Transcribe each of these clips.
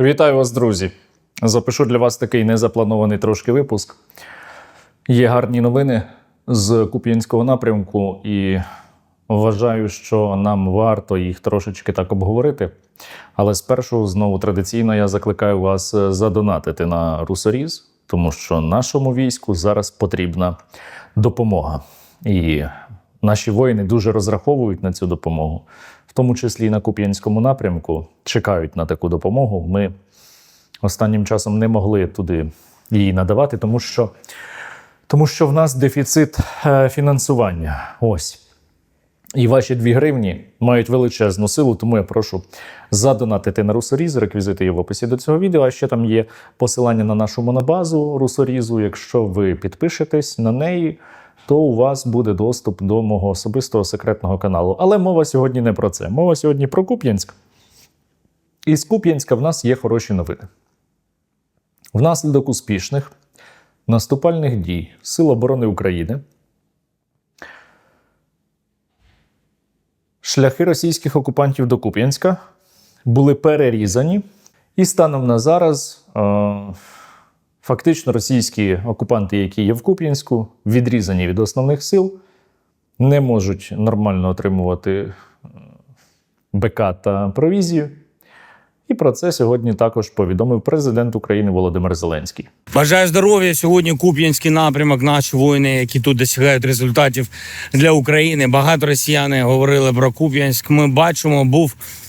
Вітаю вас, друзі! Запишу для вас такий незапланований трошки випуск. Є гарні новини з Куп'янського напрямку, і вважаю, що нам варто їх трошечки так обговорити. Але спершу знову традиційно я закликаю вас задонатити на Русоріз, тому що нашому війську зараз потрібна допомога. І наші воїни дуже розраховують на цю допомогу, в тому числі і на Куп'янському напрямку, чекають на таку допомогу. Ми останнім часом не могли туди її надавати, тому що, тому що в нас дефіцит е, фінансування. Ось. І ваші 2 гривні мають величезну силу, тому я прошу задонатити на Русоріз. Реквізити є в описі до цього відео. А ще там є посилання на нашу монобазу Русорізу. Якщо ви підпишетесь на неї, то у вас буде доступ до мого особистого секретного каналу. Але мова сьогодні не про це. Мова сьогодні про Куп'янськ. І з Куп'янська в нас є хороші новини. Внаслідок успішних наступальних дій Сил оборони України. Шляхи російських окупантів до Куп'янська були перерізані, і станом на зараз е, фактично російські окупанти, які є в Куп'янську, відрізані від основних сил, не можуть нормально отримувати е, БК та провізію. І про це сьогодні також повідомив президент України Володимир Зеленський. Бажаю здоров'я. Сьогодні Куп'янський напрямок. Наші воїни, які тут досягають результатів для України. Багато росіяни говорили про Куп'янськ. Ми бачимо, був.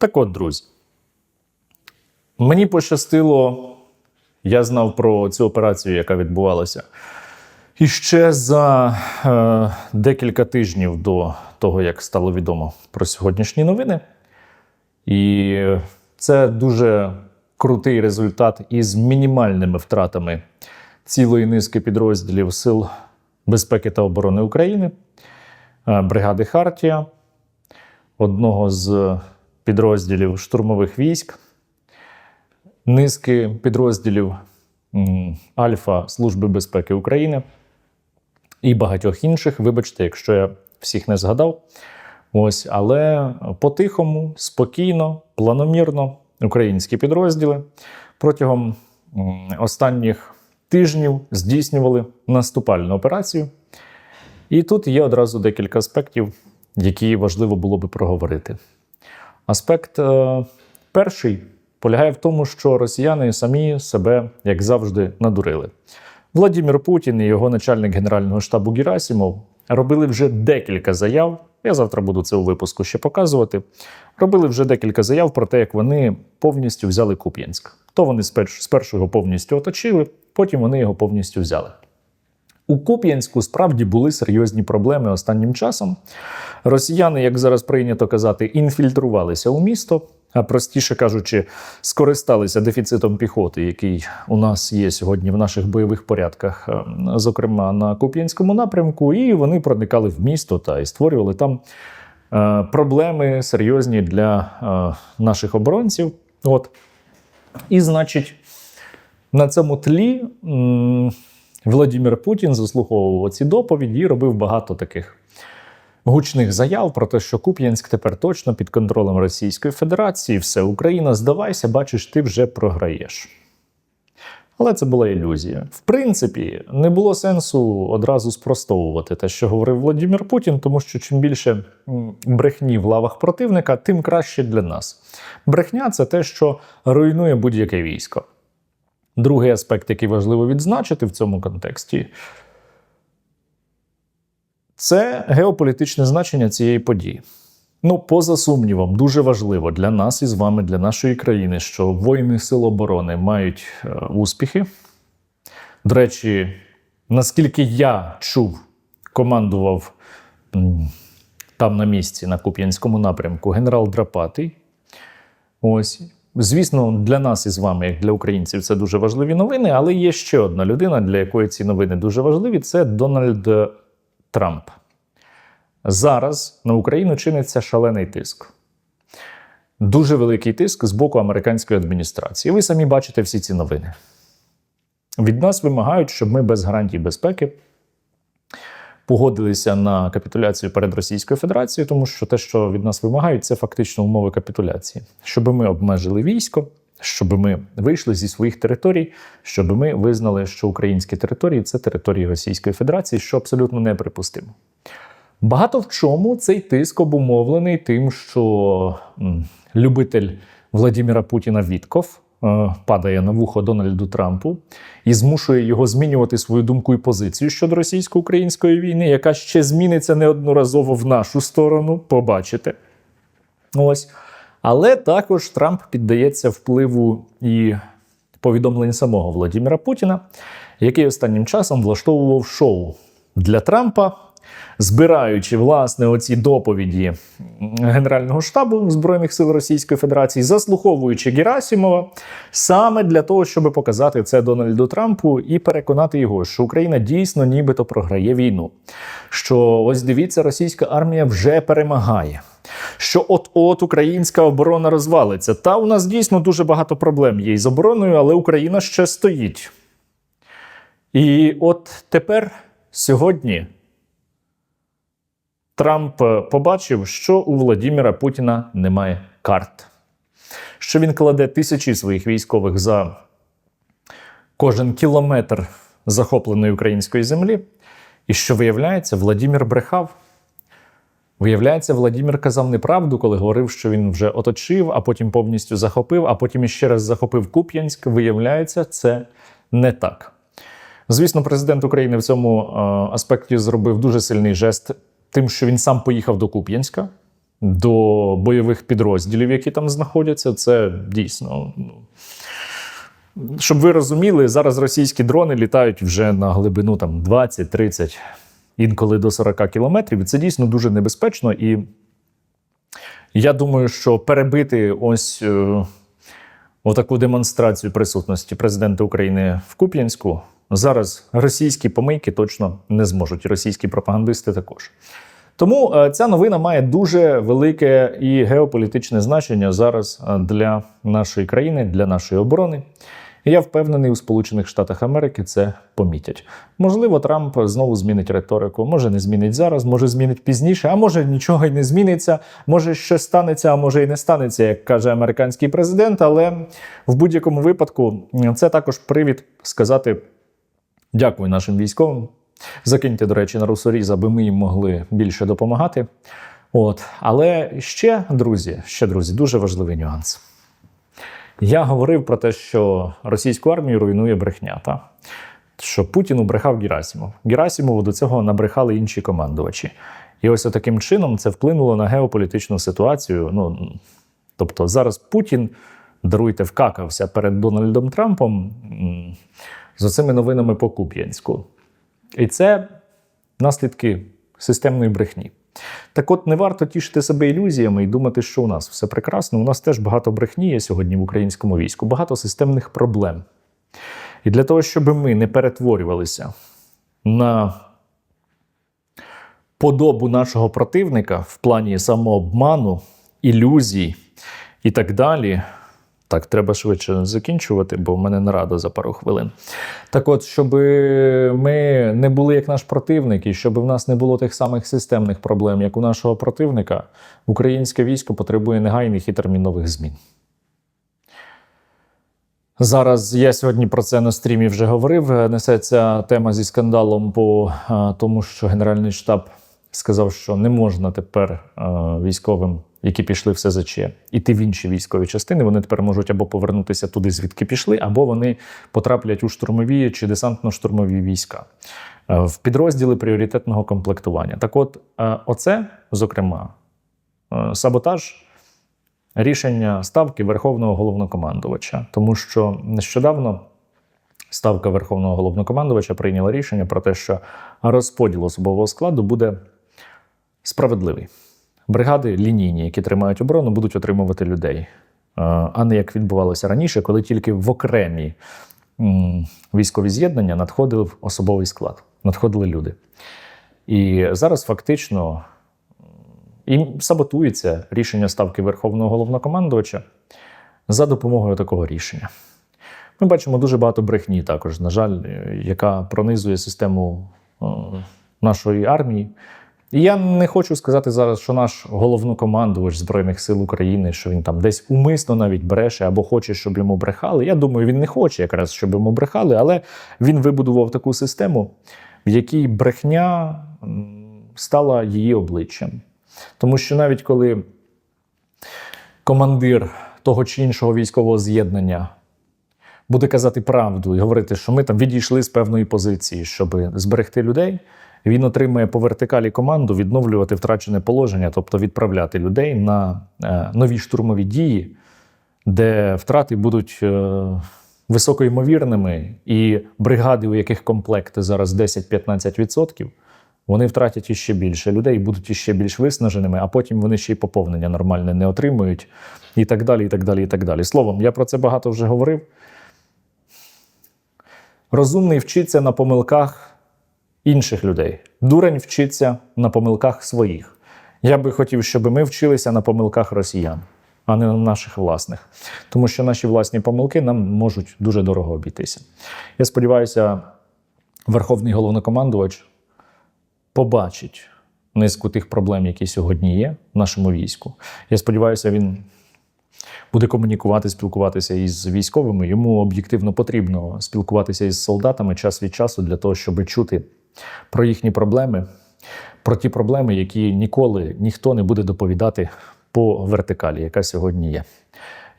Так от, друзі, мені пощастило, я знав про цю операцію, яка відбувалася. І ще за е, декілька тижнів до того, як стало відомо про сьогоднішні новини. І це дуже крутий результат із мінімальними втратами цілої низки підрозділів Сил безпеки та оборони України, е, бригади Хартія, одного з підрозділів штурмових військ, низки підрозділів Альфа Служби безпеки України і багатьох інших. Вибачте, якщо я всіх не згадав. Ось, але по-тихому, спокійно, планомірно українські підрозділи протягом останніх тижнів здійснювали наступальну операцію. І тут є одразу декілька аспектів, які важливо було би проговорити. Аспект е, перший полягає в тому, що росіяни самі себе, як завжди, надурили. Владимир Путін і його начальник Генерального штабу Герасимов робили вже декілька заяв. Я завтра буду це у випуску ще показувати. Робили вже декілька заяв про те, як вони повністю взяли Куп'янськ. То вони спершу його повністю оточили, потім вони його повністю взяли. У Куп'янську справді були серйозні проблеми останнім часом. Росіяни, як зараз прийнято казати, інфільтрувалися у місто, а простіше кажучи, скористалися дефіцитом піхоти, який у нас є сьогодні в наших бойових порядках, е, зокрема на Куп'янському напрямку, і вони проникали в місто та і створювали там е, проблеми серйозні для е, наших оборонців. От. І, значить, на цьому тлі. Володимир Путін заслуховував ці доповіді і робив багато таких гучних заяв про те, що Куп'янськ тепер точно під контролем Російської Федерації, все Україна, здавайся, бачиш, ти вже програєш. Але це була ілюзія. В принципі, не було сенсу одразу спростовувати те, що говорив Володимир Путін, тому що чим більше брехні в лавах противника, тим краще для нас. Брехня це те, що руйнує будь-яке військо. Другий аспект, який важливо відзначити в цьому контексті, це геополітичне значення цієї події. Ну, поза сумнівом, дуже важливо для нас і з вами, для нашої країни, що воїни Сил оборони мають е, успіхи. До речі, наскільки я чув, командував там на місці, на Куп'янському напрямку, генерал Драпатий. Ось. Звісно, для нас із вами, як для українців, це дуже важливі новини, але є ще одна людина, для якої ці новини дуже важливі це Дональд Трамп. Зараз на Україну чиниться шалений тиск. Дуже великий тиск з боку американської адміністрації. Ви самі бачите всі ці новини. Від нас вимагають, щоб ми без гарантій безпеки погодилися на капітуляцію перед Російською Федерацією, тому що те, що від нас вимагають, це фактично умови капітуляції, щоб ми обмежили військо, щоб ми вийшли зі своїх територій, щоб ми визнали, що українські території це території Російської Федерації, що абсолютно неприпустимо. Багато в чому цей тиск обумовлений тим, що любитель Владимира Путіна Вітков падає на вухо Дональду Трампу і змушує його змінювати свою думку і позицію щодо російсько-української війни, яка ще зміниться неодноразово в нашу сторону. Побачите. Ось. Але також Трамп піддається впливу і повідомлень самого Владимира Путіна, який останнім часом влаштовував шоу для Трампа, збираючи власне оці доповіді Генерального штабу Збройних сил Російської Федерації, заслуховуючи Герасимова, саме для того, щоб показати це Дональду Трампу і переконати його, що Україна дійсно нібито програє війну. Що ось дивіться, російська армія вже перемагає. Що от-от українська оборона розвалиться. Та у нас дійсно дуже багато проблем є із обороною, але Україна ще стоїть. І от тепер, сьогодні, Трамп е, побачив, що у Владимира Путіна немає карт, що він кладе тисячі своїх військових за кожен кілометр захопленої української землі, і що виявляється, Владимир брехав. Виявляється, Владимир казав неправду, коли говорив, що він вже оточив, а потім повністю захопив, а потім іще раз захопив Куп'янськ. Виявляється, це не так. Звісно, президент України в цьому е, аспекті зробив дуже сильний жест, тим, що він сам поїхав до Куп'янська, до бойових підрозділів, які там знаходяться. Це дійсно. Ну, щоб ви розуміли, зараз російські дрони літають вже на глибину там 20-30, інколи до 40 кілометрів. Це дійсно дуже небезпечно. І я думаю, що перебити ось е, отаку демонстрацію присутності президента України в Куп'янську зараз російські помийки точно не зможуть, російські пропагандисти також. Тому е, ця новина має дуже велике і геополітичне значення зараз е, для нашої країни, для нашої оборони. Я впевнений, у Сполучених Штатах Америки це помітять. Можливо, Трамп знову змінить риторику. Може, не змінить зараз, може змінить пізніше, а може нічого й не зміниться. Може, щось станеться, а може і не станеться, як каже американський президент. Але в будь-якому випадку це також привід сказати дякую нашим військовим. Закиньте, до речі, на русоріз, аби ми їм могли більше допомагати. От. Але ще, друзі, ще, друзі, дуже важливий нюанс. Я говорив про те, що російську армію руйнує брехня, та? що Путіну брехав Герасимов. Герасимову до цього набрехали інші командувачі. І ось таким чином це вплинуло на геополітичну ситуацію. Ну, тобто зараз Путін, даруйте, вкакався перед Дональдом Трампом з цими новинами по Куп'янську. І це наслідки системної брехні. Так от не варто тішити себе ілюзіями і думати, що у нас все прекрасно. У нас теж багато брехні є сьогодні в українському війську, багато системних проблем. І для того, щоб ми не перетворювалися на подобу нашого противника в плані самообману, ілюзій і так далі. Так, треба швидше закінчувати, бо в мене нарада за пару хвилин. Так от, щоб ми не були як наш противник, і щоб в нас не було тих самих системних проблем, як у нашого противника, українське військо потребує негайних і термінових змін. Зараз я сьогодні про це на стрімі вже говорив. Несеться тема зі скандалом по тому, що Генеральний штаб сказав, що не можна тепер військовим, які пішли в СЗЧ, іти в інші військові частини. Вони тепер можуть або повернутися туди, звідки пішли, або вони потраплять у штурмові чи десантно-штурмові війська е, в підрозділи пріоритетного комплектування. Так, от, е, оце, зокрема, е, саботаж рішення ставки Верховного головнокомандувача, тому що нещодавно. Ставка Верховного головнокомандувача прийняла рішення про те, що розподіл особового складу буде справедливий. Бригади лінійні, які тримають оборону, будуть отримувати людей. а не як відбувалося раніше, коли тільки в окремі військові з'єднання надходив особовий склад, надходили люди. І зараз фактично м, і саботується рішення ставки Верховного головнокомандувача за допомогою такого рішення. Ми бачимо дуже багато брехні також, на жаль, е, яка пронизує систему е, нашої армії. Я не хочу сказати зараз, що наш головнокомандувач Збройних сил України, що він там десь умисно навіть бреше або хоче, щоб йому брехали. Я думаю, він не хоче якраз, щоб йому брехали, але він вибудував таку систему, в якій брехня стала її обличчям. Тому що навіть коли командир того чи іншого військового з'єднання буде казати правду і говорити, що ми там відійшли з певної позиції, щоб зберегти людей. Він отримує по вертикалі команду відновлювати втрачене положення, тобто відправляти людей на е, нові штурмові дії, де втрати будуть е, високоймовірними, і бригади, у яких комплекти зараз 10-15%, вони втратять іще більше людей, будуть іще більш виснаженими, а потім вони ще й поповнення нормальне не отримують, і так далі. і так далі, і так далі. Словом, я про це багато вже говорив. Розумний вчиться на помилках інших людей. Дурень вчиться на помилках своїх. Я би хотів, щоб ми вчилися на помилках росіян, а не на наших власних. Тому що наші власні помилки нам можуть дуже дорого обійтися. Я сподіваюся, Верховний головнокомандувач побачить низку тих проблем, які сьогодні є в нашому війську. Я сподіваюся, він буде комунікувати, спілкуватися із військовими. Йому об'єктивно потрібно спілкуватися із солдатами час від часу для того, щоб чути про їхні проблеми, про ті проблеми, які ніколи ніхто не буде доповідати по вертикалі, яка сьогодні є.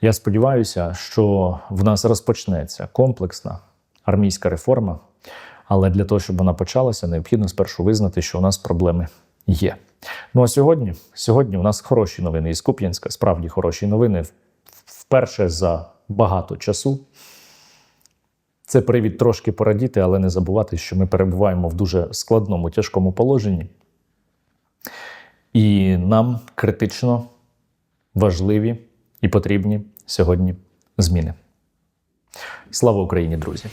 Я сподіваюся, що в нас розпочнеться комплексна армійська реформа, але для того, щоб вона почалася, необхідно спершу визнати, що у нас проблеми є. Ну а сьогодні, сьогодні у нас хороші новини із Куп'янська, справді хороші новини. Вперше за багато часу. Це привід трошки порадіти, але не забувати, що ми перебуваємо в дуже складному, тяжкому положенні. І нам критично важливі і потрібні сьогодні зміни. Слава Україні, друзі!